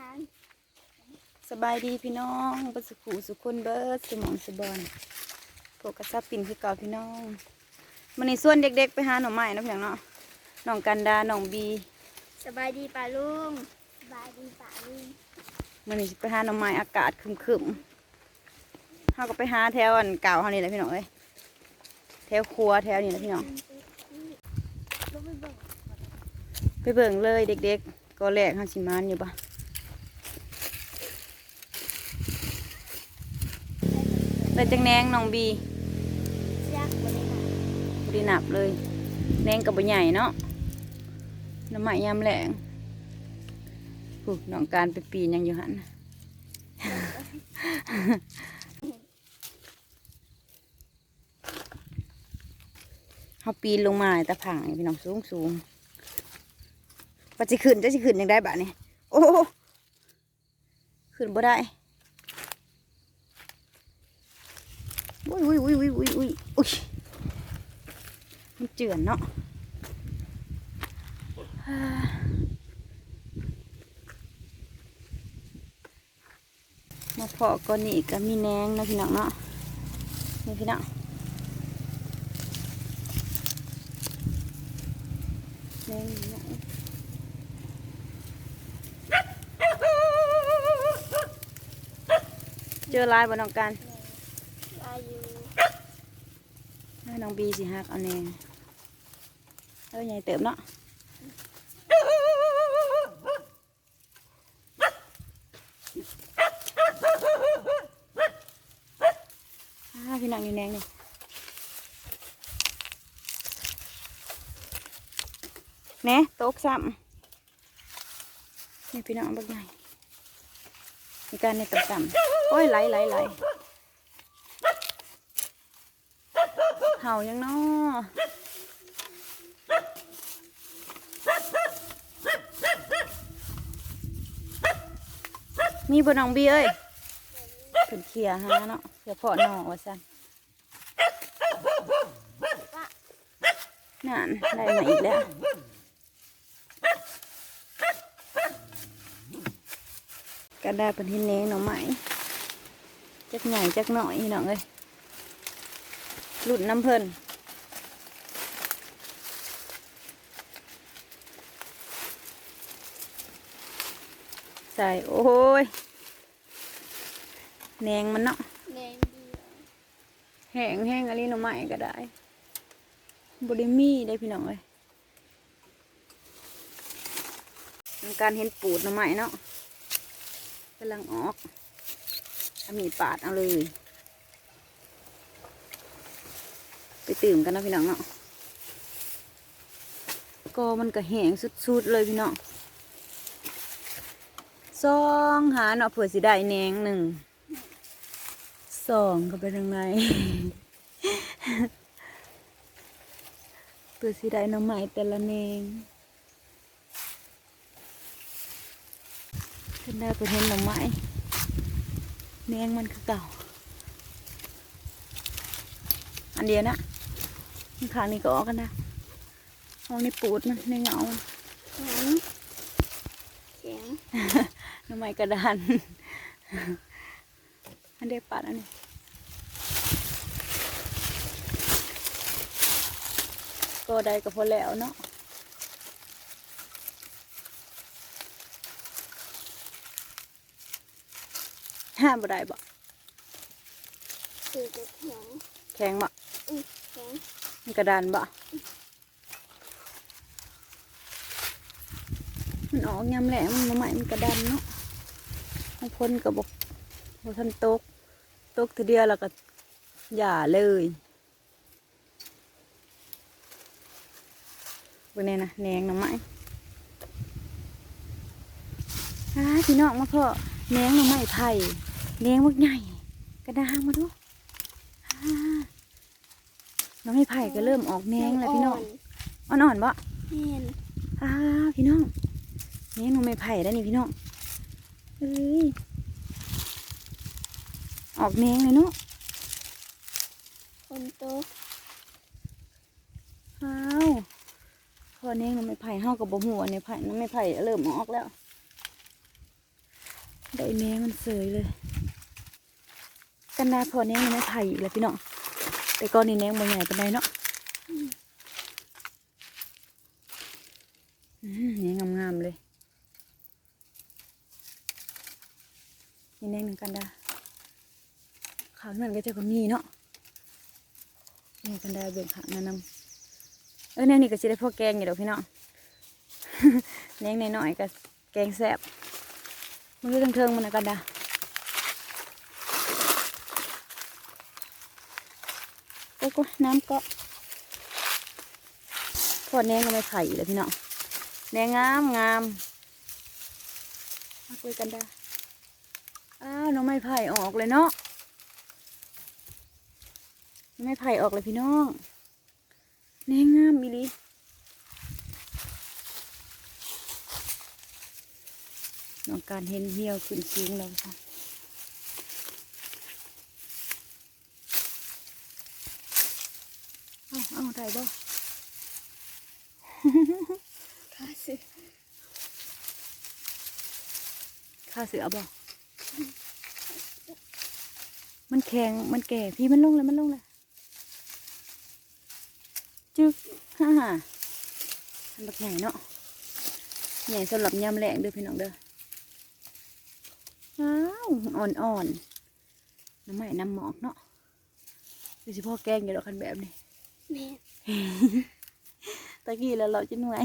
ทางสบายดีพี่น้องบัสขูสุคนเบิร์ดสมองสบอนพวกกระซับปิ่นคือเก่าพี่น้องมันนี่ส่วนเด็กๆไปหาหน่อไม้เนาะพี่น้องเนาะน้องกันดาน้องบี สบายดีป่าลุงสบายดีป่าลุงมันนี่สิไปหาหน่อไม้อากาศครึมๆเขาก็ไปหาแถวอันเก่าเขานี่แหละพี่น้องเอ้ยแถวครัวแถวนี่แหละพี่น้องลงไปเบิ่งไปเบิ่งเลยเด็ก ๆ ก็แรกเขาสิมานอยู่ปะ เลยจังแนงน้องบีบริหารบไดีหนับเลยแรงกับบใหญ่เนาะน้ำไม้ยามแรงผูกน้องการไปปีนยังอยู่หันเขาปีนลงมาตะผังพี่น้องสูงสูงปัจจิขึ้นจะสิขึ้นยังได้บะนี่โอ้ขึ้นบ่ได้ อุ้ยอุ้ยอุ้ยอุ้ยอุ้ยอุ้ยอุ้ยมันเจือนเนาะมาเพาะก้อนนี้ก็มีแนงนะพี่น้องเนาะนี่พี่น้องแหนงนี่เนาะเจอลายบนน้องกัน อายุ ให้ น้องบีสิฮักเอาแหนงเออใหญ่เติมเนาะพี่น้องอยู่แนงนี่แหน่ตกซ้ำนี่พี่น้องบักใหญ่มีการในตกซ้ำโอ้ยไหลไหลไหล เห่ายังนอมีบนน้องบีเอ้ยเพิ่นเคลียร์หาเนาะเดี๋ยพอหน่อว่าซั่นนั่นได้มาอีกแล้วก็ได้เป็นที่เน้งหน่อไม้จักใหญ่จักหน่อยพี่น้องเอ้ย หลุดน้ำเพิ่นใส่โอ้ยแหนงมันเนาะแนงดีแห้งแห้งอะไรหน่อไม้ก็ได้บริมีได้พี่น้องเลยทำการเห็นปูดหน่อไม้เนาะกำลังออกเอามีดปาดเอาเลย ไปตื่มกันนะพี่น้องเนาะก็มันก็แห้งสุดๆเลยพี่น้องซองหาเนาะเผื่อสิได้แหนงหนึ่งสองก็ไปทางในเปิดสีได้หน้ำใหม่แต่ละเนงขึ้นได้เปิดเห็นหน้ำใหม่เนงมันคือเก่า อันเดียวนะ ข้างข้างนี้ก็ออกกันนะห้องนี้ปูดมันในเงามันแข็งแข็งหน้ำใหม่กระดานอันเดียวปัดอันนี้ก็ได้ก็พอแล้วเนาะห้ามบ่ได้บ่คือจะแข็งแข็งบ่อือแข็งมัน กระดานบ่มันออกยำแหลมมันใหม่มันกระดานเนาะบางคนก็บอกบ่ทันตก ตกทีเดียวแล้วก็อย่าเลยบนนี้นะแนงน่อไม้อ่าพี่น้องมาพ่อแนงน่อไม้ไผ่แนงมักใหญ่กระดางมาดู น่อไม้ไผ่ก็เริ่มออกแหนงแล้วพี่น้องอ่อนๆบ่เห็นอ่าพี่น้องแหนงหน่อไม้ไผ่ได้วนี่พี่น้องเอ้ยออกแหนงเลยเนาะคนโตอ้าวพอแหนงหน่อไม้ไผ่เฮากับบ่หัวเนี่ยไผ่หน่อไม้ไผ่เริ่มออกแล้วได้แมงมันเสยเลย กันนาพอแนงยังไม่ไผ่อีกแล้วพี่น้อง แต่ก่อนนี่แนงบ่ใหญ่ปานใดเนาะอืมแนงงามๆเลย นี่แนงหนึ่งกันดาขาวนั่นก็จะก็มีเนาะนี่กันดาเบิ่งขางนั่นำเออแนงนี่ก็จะได้พอแกงอยู่ดอกพี่น้องแนงน้อยๆก็แกงแซ่บมันอยู่เทิงๆมันนะกันดา อ้โหน้ำก็ทอดแหนงก็ไม่ไผ่เลยพี่น้องแหนงงามงามมาคุยกันได้อ้าวน้องไม่ไผ่ออกเลยเนาะน้องไม่ไผ่ออกเลยพี่น้องแหนงงามมิลีน้องการเห็นเหี่ยวขึ้นสูงแล้วค่ะ เอาเอาได้บ่ค่ะสิข้าเสือบ่มันแข็งมันแก่พี่มันลงเลยมันลงเลยจึ๊กฮ่าฮ่าอันบักใหญ่เนาะใหญ่สำหรับยำแรงเด้อพี่น้องเด้อว้าวอ่อนๆน้ำใหม่น้ำหมอกเนาะดูสิพ่อแกงอยู่ดอกคันแบบนี้แม่ ตะกี้แล้วเราจะหนื่อย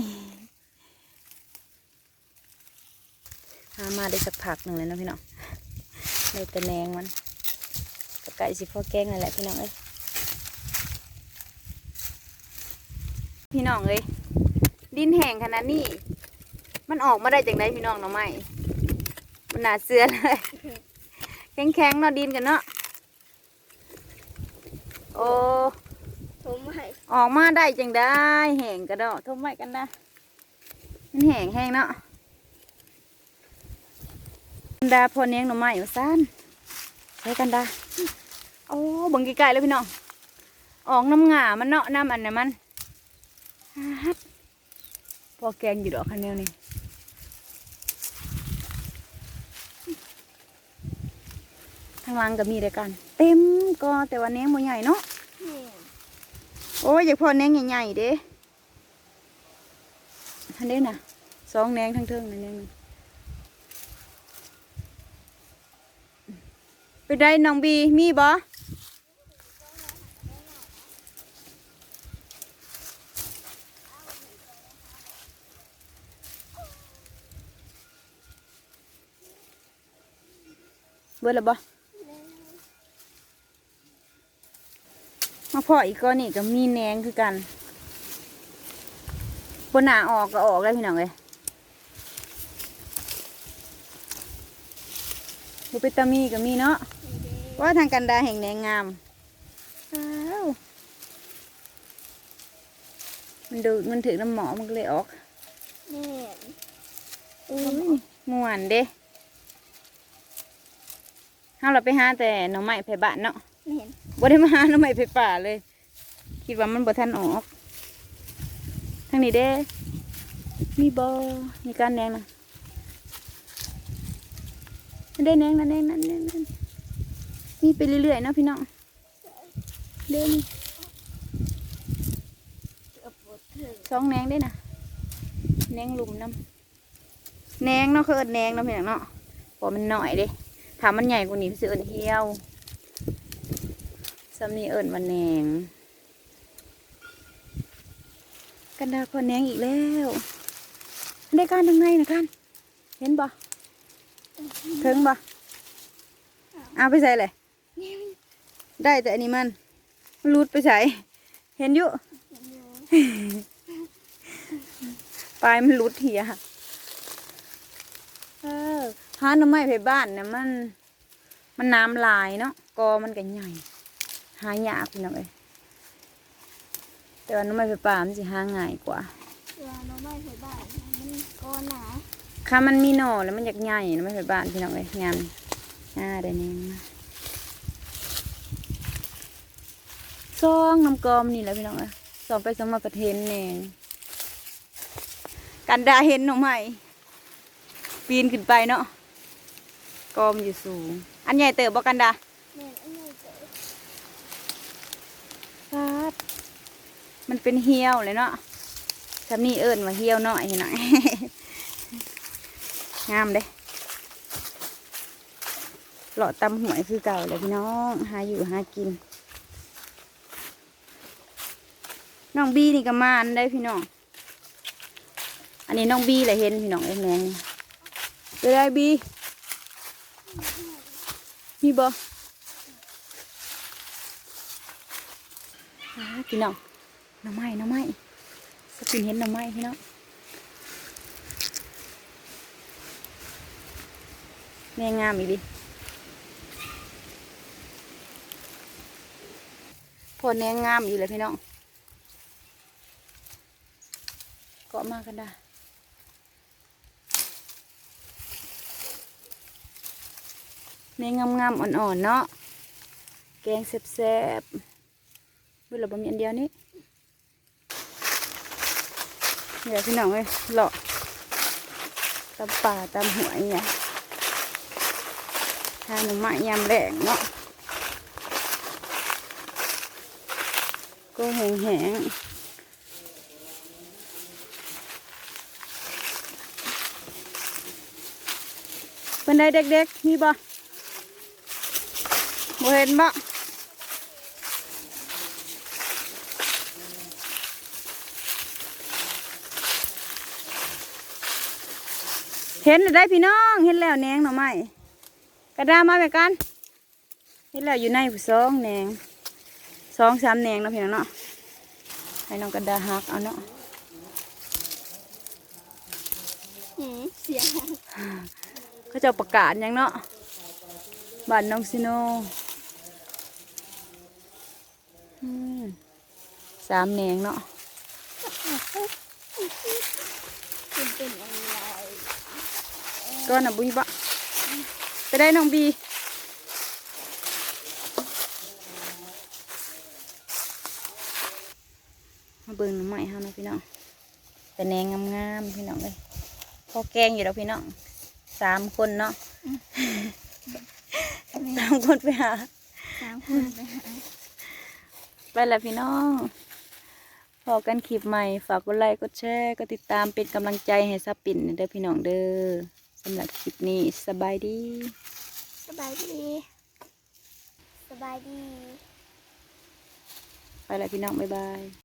หามาได้สักพักหนึ่งเลยนะพี่น้องในตะแนงมันกะไก่สิพ่อแกงนั่นแหละพี่น้องเอ้ยพี่น้องเอ้ยดินแห้งขนาดนี้ มันออกมาได้จากไหนพี่น้องเนาะไม่มันหนาเสือเลยแข็งๆเนาะดินกันเนาะโอ้ ออกมาได้จังได้แห้งกระดอทุ่มไว้กันนะมันแห้งแห้งเนาะกันดาพอเนียงหน่อไม้มาสั้นใช้กันดาโอ้บังไกลๆเลยพี่น้องออกน้ำหงามันเนาะน้ำอันนั้นมันพอแกงอยู่ดอกคันเดียนี่ทางล่างก็มีด้วยกัน เต็มก็แต่ว่าเนี้ยงบ่ใหญ่เนาะ โอ้ยอยากพอแนงใหญ่ๆเด้ทันเด้น่ะสองแนงทั้งเทิงนั่นเองไปได้น้องบีมีบ่เบิดแล้วบ่ มาพออีกก้อนนี่ก็มีแหนงคือกันบนหนาออกก็ออกแล้วพี่น้องเลยบุเปตามีก็มีเนาะว่าทางกันดาแห่งแหนงงามอ้าวมันดูมันถือน้ำหมอมันก็เลยออกแม่อุ้ยม่วนเด้เฮาเราไปหาแต่หน่อไม้ไผ่บ้านเนาะแม่ บ่ได้มาหาน้ำใหม่ไฟป่าเลย คิดว่ามันบ่ทันออกทางนี้เด้ มีบ่มีการแนงนะได้แนงนะแนงนั่นแนงนั่นมีไปเรื่อยๆนะพี่น้องเด้นี่เดถึงสองแนงได้นะแนงหลุมน้ำแนงเนาะคือเอิ้นแนงเนาะพี่น้องเนาะพอมันหน่อยเด้ถามมันใหญ่กว่านี้สิเอิ้นเหี่ยว สำนีเอิ้นว่าแนงกันดาคนแนงอีกแล้วได้การทางในนะกันเห็นบ่ถึงบ่เอาไปใส่เลยได้แต่อันนี้มันมันรูดไปใส่เห็นอยู่ปลายมันรูดเหียเออหาหน้ำไม้ไปบ้านเนี่ยมัน มันน้ำลายเนาะกอมันก็ใหญ่ หายากพี่น้องเอ้ยแต่ว่าหน้ำไม้ไฟป่ามันสิหาง่ายกว่าเวลาน้องไม่ไปบ้านมันก้อนหนาค่ะมันมีหน่อแล้วมันอยากใหญ่นะไม่ไปบ้านพี่น้องเลยงานอ่าได้นี่ซองน้ำกอมนี่แหละพี่น้องเลยสองไปสองมากระเทนเองกันดาเห็นหน่อไม้ปีนขึ้นไปเนาะกอมอยู่สูง อันใหญ่เติบบ่กันดาแม่นอันนี้เจอ ฟาดมัน เป็นเหี่ยวเลยเนาะทำนี่เอิญว่าเหี่ยวหน่อยหน่อยงามเด้เลาะตำหวยคือเก่าเลยพี่น้องหาอยู่หากิน น้องบีนี่ก็มานได้พี่น้อง อันนี้น้องบีแหละเห็นพี่น้องเอ็งแรงนี่ไปได้บีมีบ่อ่าพี่น้อง หน้ำไม้หน้ำไม้สปินเห็นหน้ำไม้พี่น้องแม่งามอีดิพอแนงงามอยู่เลยพี่น้องเกาะมากันได้แนงงามๆอ่อนๆเนาะ แกงแซ่บๆเวลาบะหมี่อันเดียวนี้ เดี๋ยวพี่น้องเอ้ยเลาะตามป่าตามหัวเนี่ยทานหน่อไม้ยามแดงเนาะก็แห้งๆเป็นไดเด็กๆ มีบ่บ่เห็นบ่ เห็นแล้วได้พี่น้องเห็นแล้วแหนงหน่อไม้กระดามาไปกันเห็นแล้วอยู่ในผู้สองแหนงสองสามแหนงเนาะพี่น้องเนาะให้น้องกระดาหักเอาเนาะหืมเสียงเขาจะประกาศหยังเนาะบ้านน้องซิโนอืมสามแหนงเนาะเป็นเป็นอะไร ก็น่ะบุญบะไปได้น้องบีมาเบิ่งน้ำใหม่เฮานะพี่น้องเป็นแนงงามๆพี่น้องเลยพอแกงอยู่แล้วพี่น้องสามคนเนาะสามคนไปหาสามคนไปหาไปแล้วพี่น้องพอกันคลิปใหม่ ฝากกดไลค์ กดแชร์ กดติดตามเป็นกำลังใจให้ซับปิ่นเด้อพี่น้องเด้อ สำหรับคลิปนี้สบายดีสบายดีสบายดี ไปแล้วพี่น้อง บ๊ายบาย